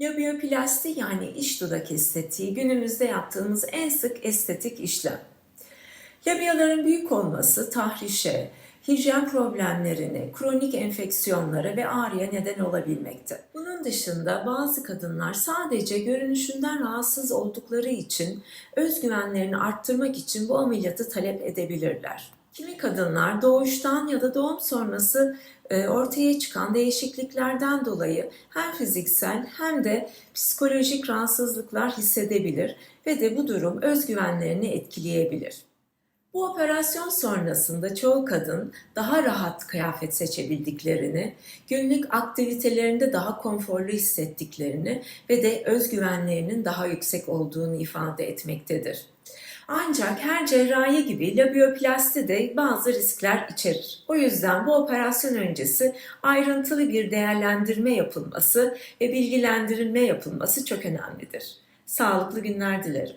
Labioplasti yani iç dudak estetiği günümüzde yaptığımız en sık estetik işlem. Labyaların büyük olması tahrişe, hijyen problemlerine, kronik enfeksiyonlara ve ağrıya neden olabilmekte. Bunun dışında bazı kadınlar sadece görünüşünden rahatsız oldukları için özgüvenlerini arttırmak için bu ameliyatı talep edebilirler. Kimi kadınlar doğuştan ya da doğum sonrası e, ortaya çıkan değişikliklerden dolayı hem fiziksel hem de psikolojik rahatsızlıklar hissedebilir ve de bu durum özgüvenlerini etkileyebilir. Bu operasyon sonrasında çoğu kadın daha rahat kıyafet seçebildiklerini, günlük aktivitelerinde daha konforlu hissettiklerini ve de özgüvenlerinin daha yüksek olduğunu ifade etmektedir. Ancak her cerrahi gibi labioplasti de bazı riskler içerir. O yüzden bu operasyon öncesi ayrıntılı bir değerlendirme yapılması ve bilgilendirilme yapılması çok önemlidir. Sağlıklı günler dilerim.